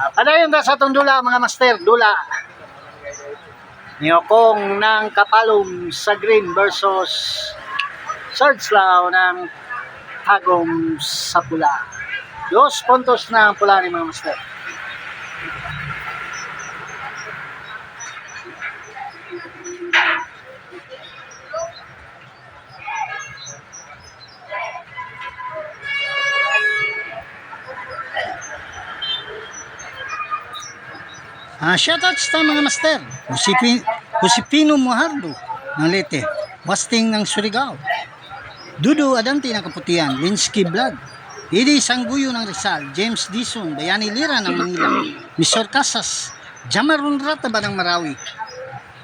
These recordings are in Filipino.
Padayon na sa itong dula, mga master, dula. Niyokong ng kapalong sa green versus Sarge Lao ng tagong sa pula. Dos puntos na ang pula ni mga master. Ah, shoutouts ta mga master. Husipi, Husipino Muhardo ng Leyte. Wasting ng Surigao. Dudu Adante ng Kaputian. Linsky Vlog. Idi Sangguyo ng Rizal. James Dison. Bayani Lira ng Manila. Misor Casas. Jamarun Rataba ng Marawi.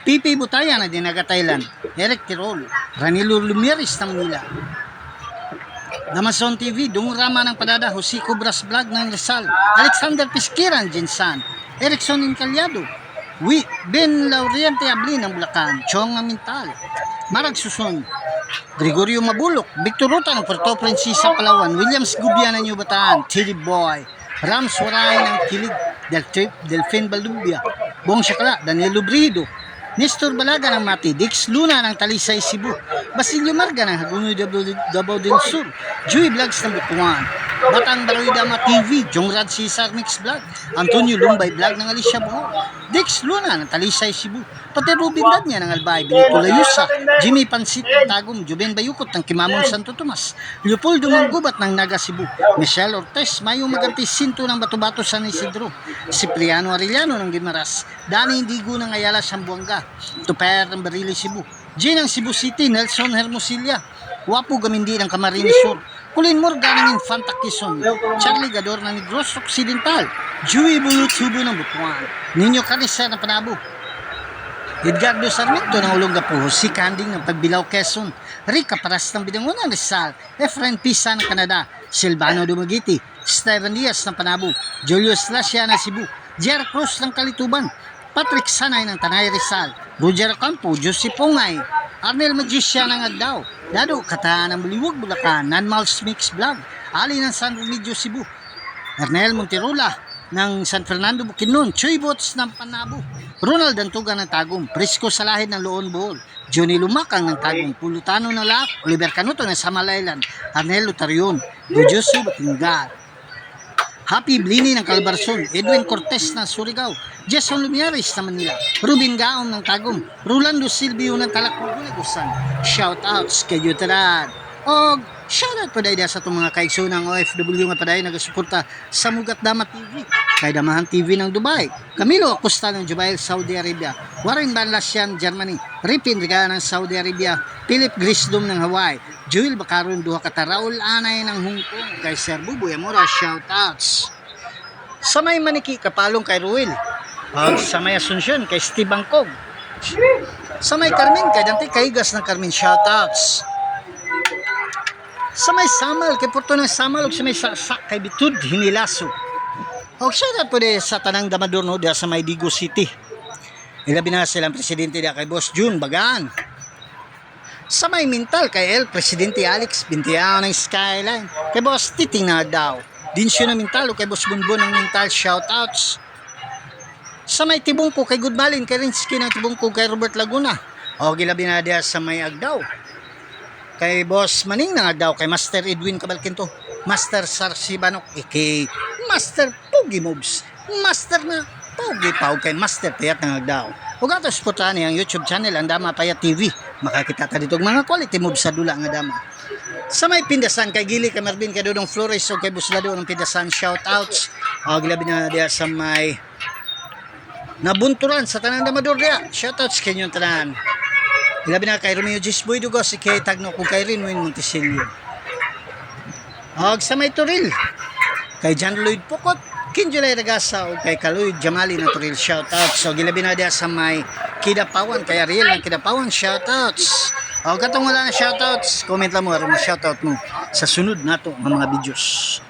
Pipi Butaya na Dinaga Thailand. Eric Tirol. Ranilo Lumiris ng Manila. Damazon TV, Dungurama ng Padada, Jose Cobras Vlog ng Rizal, Alexander Piskiran, Jinsan, Erickson Incalyado, Wi, Ben Lauriente Abli ng Bulacan, Chong Amintal, Marag Suson, Gregorio Mabulok, Victor Ruta ng Puerto Princesa, Palawan, Williams Gubiana ng Bataan, Tilly Boy, Rams Waray ng Kilig, Del Delfin Baldubia, Bong Shakala, Daniel Lubrido, Nestor Balaga ng Mati, Dix Luna ng Talisay Cebu, Basilio Marga ng Hagunoy Davao del Sur, Joey Vlogs ng Butuan, Batang Baroy Dama TV, Jongrad Cesar Mix Vlog, Antonio Lumbay Vlog ng Alicia Buho, Dix Luna ng Talisay Cebu, pati Ruben Dadnya ng Albay, Benito Layusa, Jimmy Pansit ng Tagum, Juben Bayukot ng Kimamon Santo Tomas, Leopoldo Manggubat ng Naga Cebu, Michelle Ortez, Mayo Maganti Sinto ng Batubato San Isidro, Cipriano Arellano ng Gimaras, Dani Indigo ng Ayala Sambuanga, Tuper ng Barili Cebu, Jane ng Cebu City, Nelson Hermosilla, Wapo Gamindi ng Camarines Sur, Kulin Morgan ng Infanta Quezon, Charlie Gador ng Negros Occidental, Joey Bulutubo ng Butuan, Ninyo Carissa ng Panabo, Edgardo Sarmiento ng Olongapo, si Kanding ng Pagbilaw Quezon, Rica Paras ng Bidangunan Rizal, Efren Pisa ng Canada, Silvano Dumagiti, Steven Diaz ng Panabo, Julius Lascia ng Cebu, Jer Cruz ng Kalituban, Patrick Sanay ng Tanay Rizal, Roger Campo, Joseph Pungay, Arnel Magisya ng Agdao, Dado Kataan ng Buliwag Bulacan, Nanmals Mix Vlog, Ali ng San Remigio Cebu, Ernel Monterola ng San Fernando Bukidnon, Choy Bots ng Panabo, Ronald Antuga ng Tagum, Prisco Salahid ng Loon Bohol, Johnny Lumakang ng Tagum, Pulutano ng Laak, Oliver Canuto ng Samalaylan, Arnel Lutarion, Bujosu Batingal, Happy Blini ng Calbarzon, Edwin Cortez ng Surigao, Jason Lumiares ng Manila, Ruben Gaon ng Tagum, Rolando Silvio ng Talakbugo Lagusan. Shoutouts kay Yutaran. O shoutout pa dahil sa itong mga kaigso ng OFW nga pa dahil nagasuporta sa Mugat Dama TV, kay Damahan TV ng Dubai, Camilo Acosta ng Jubail, Saudi Arabia, Warren Banlasyan, Germany, Ripin Riga ng Saudi Arabia, Philip Grisdom ng Hawaii, Joel Bacaron Duha Kata, Raul Anay ng Hong Kong, kay Sir Buboy Amora, shoutouts. Sa may maniki, kapalong kay Ruel. Pag sa may Asunsyon, kay Steve Bangkog. Sa may Carmen, kay Dante Kaigas ng Carmen, shoutouts. Sa may Samal, kay Porto ng Samal, ug sa may Saksak, kay Bitud, Hinilaso. O shoutout po di sa Tanang Damador, no, diya sa may Digo City. Ilabi na silang presidente diya kay Boss June Bagaan. Sa may Mintal, kay El, Presidente Alex Bintiao ng Skyline. Kay Boss Titing na daw. Dinsyo na Mintal, o kay Boss Bunbun ng Mintal, shoutouts. Sa may Tibungko, kay Goodmalin, kay Rinsky ng Tibungko, kay Robert Laguna. O gilabi na diya sa may Agdaw. Kay Boss Maning na Agdaw, kay Master Edwin Cabalquinto, Master Sarsibanok, kay Master Pogi Moves, Master na Pogi Pau, kay Master Payat ng Agdaw. Ug ato suportahan ang YouTube channel ang Dama Payat TV. Makakita ta dito mga quality moves sa dula nga dama. Sa may pindasan kay Gili kay Marvin kay Dodong Flores o kay Buslado ng pindasan shoutouts. O gilabi na diya sa may nabunturan sa tanan damador diya. Shoutouts kay inyong tanan. Ilabi na kay Romeo Gisboy Dugo, si kay Tagno kung kay Rinwin Montesilio. Og sa may Turil, kay John Lloyd Pukot, Kinjulay Ragasa o kay Kaloy Jamali na Turil shoutouts. So gilabi na diya sa may Kidapawan, kay Ariel ng Kidapawan shoutouts. O katong wala na shoutouts, comment lang mo aron shoutout mo sa sunod nato nga mga videos.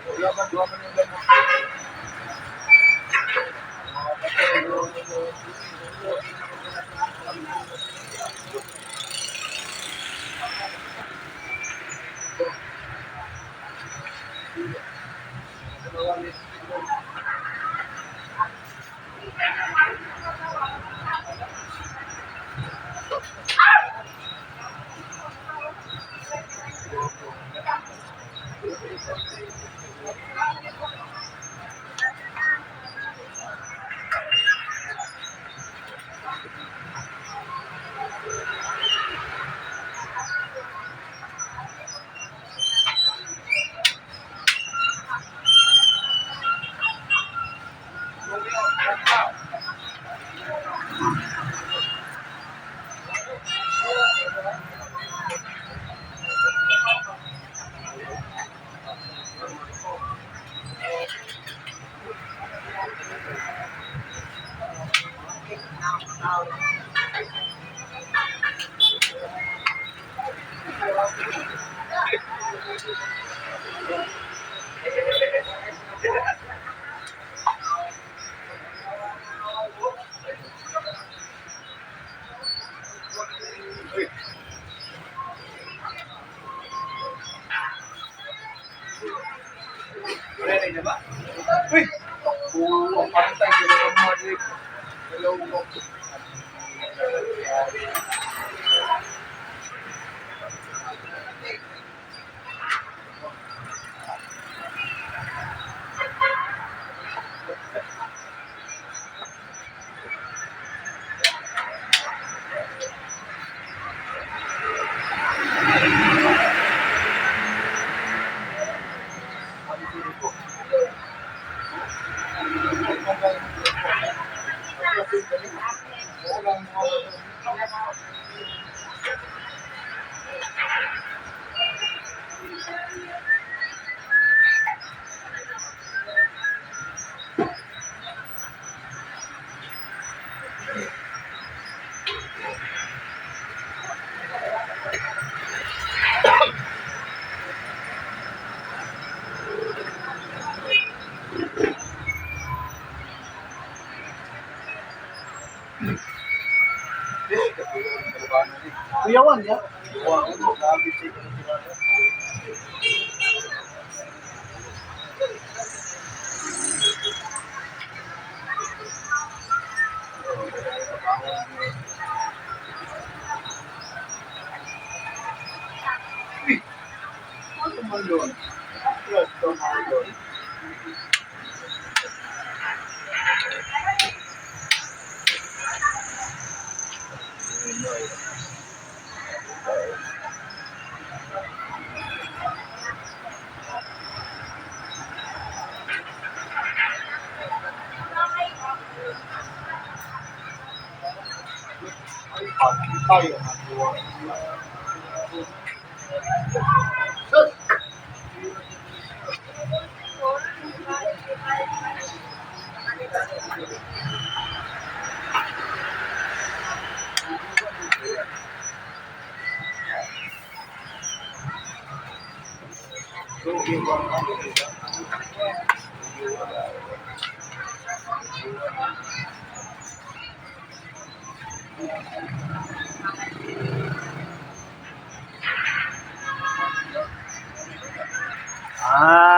Dalawa Panginoon. Ang Diyos ko, Panginoon. Tayo.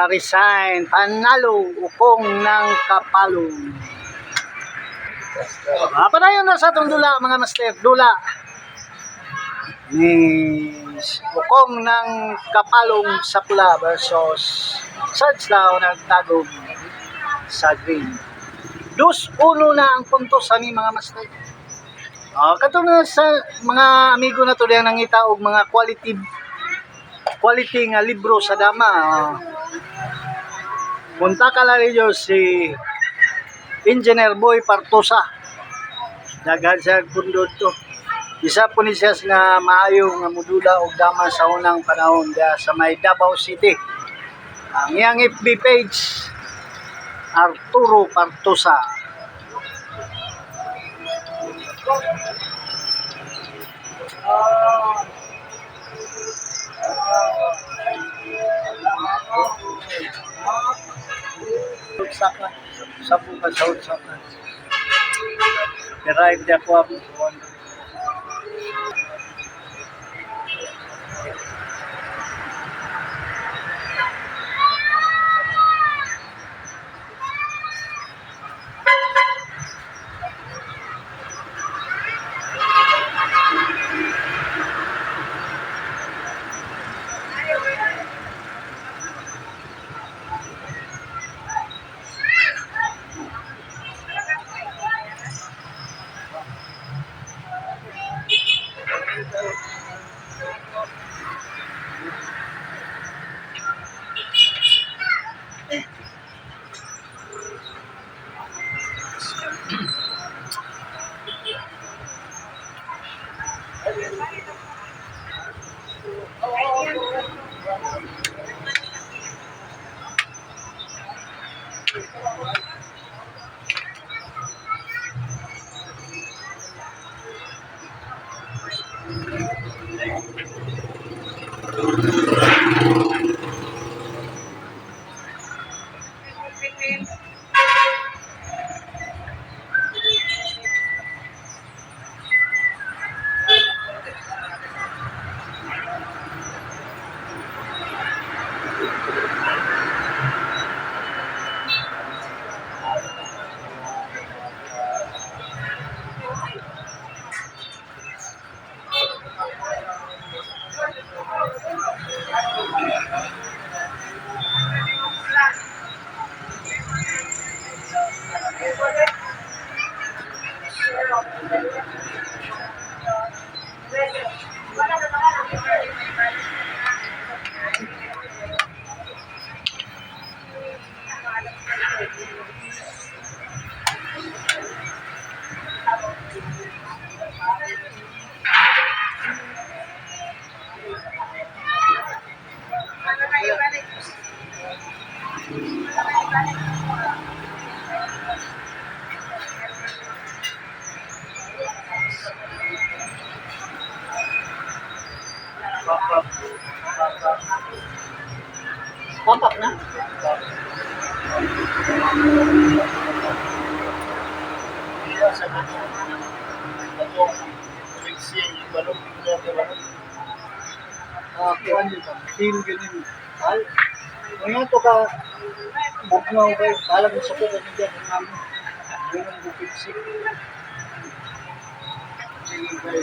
Resign. Panalo. Ukong ng kapalong. Ah, padayon na sa itong dula, mga master. Dula. Ni Ukong ng kapalong sa pula versus Sadslaw nagtagong sa green. Dus uno na ang puntos ani mga master. Ah, kato na sa mga amigo na to diyan nangita og mga quality quality nga libro sa dama. ah. Punta ka lang ninyo si Engineer Boy Partosa. Daghan sa pundod to. Isa po ni siya nga maayo nga modula og dama sa unang panahon diya sa may Davao City. Ang iyang FB page Arturo Partosa. Saka sa buka sa saka. Derive di ako Team ganun. Al. Ngayon to ka bugnaw kay balag sa ko ni diyan ng namin. Ganun bukid si. Sige kay.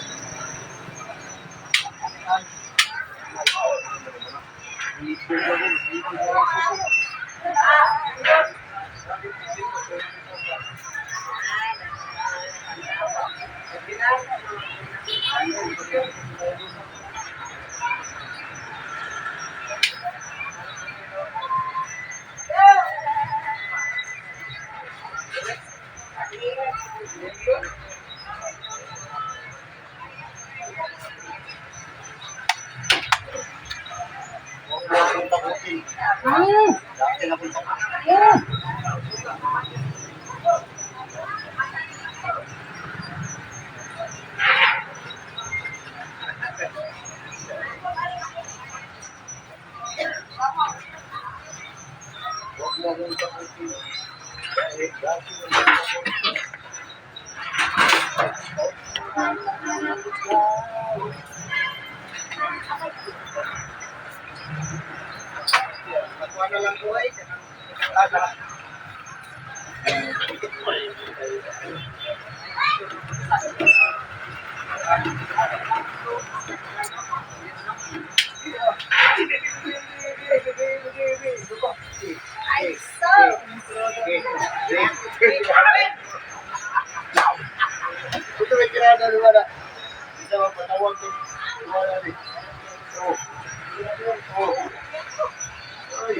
Ito may na wala. Isa ba patawag ko? Wala rin. Oh. Oh. Ay.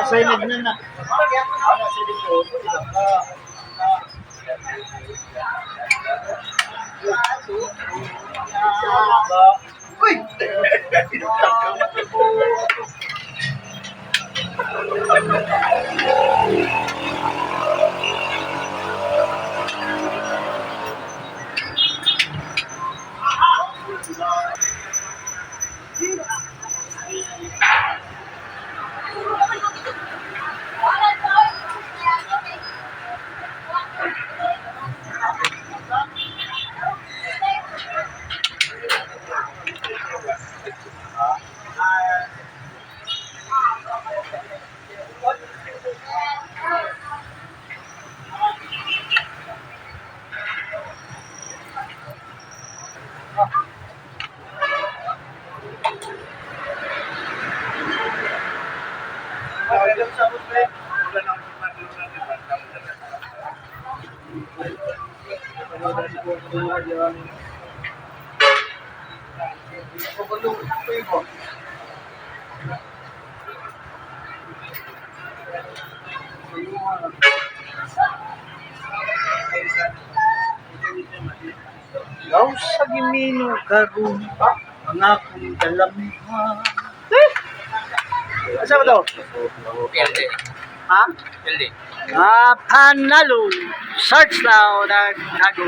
Assigned na na. Ano sa Yeah. Daw sa gimino karon ang akong dalamihan. Eh! Asa ba daw? PLD. Ha? PLD. Ah, panalo. Search now na nago.